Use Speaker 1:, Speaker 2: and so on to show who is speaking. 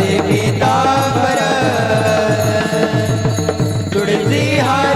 Speaker 1: पिता पर तुळसी हा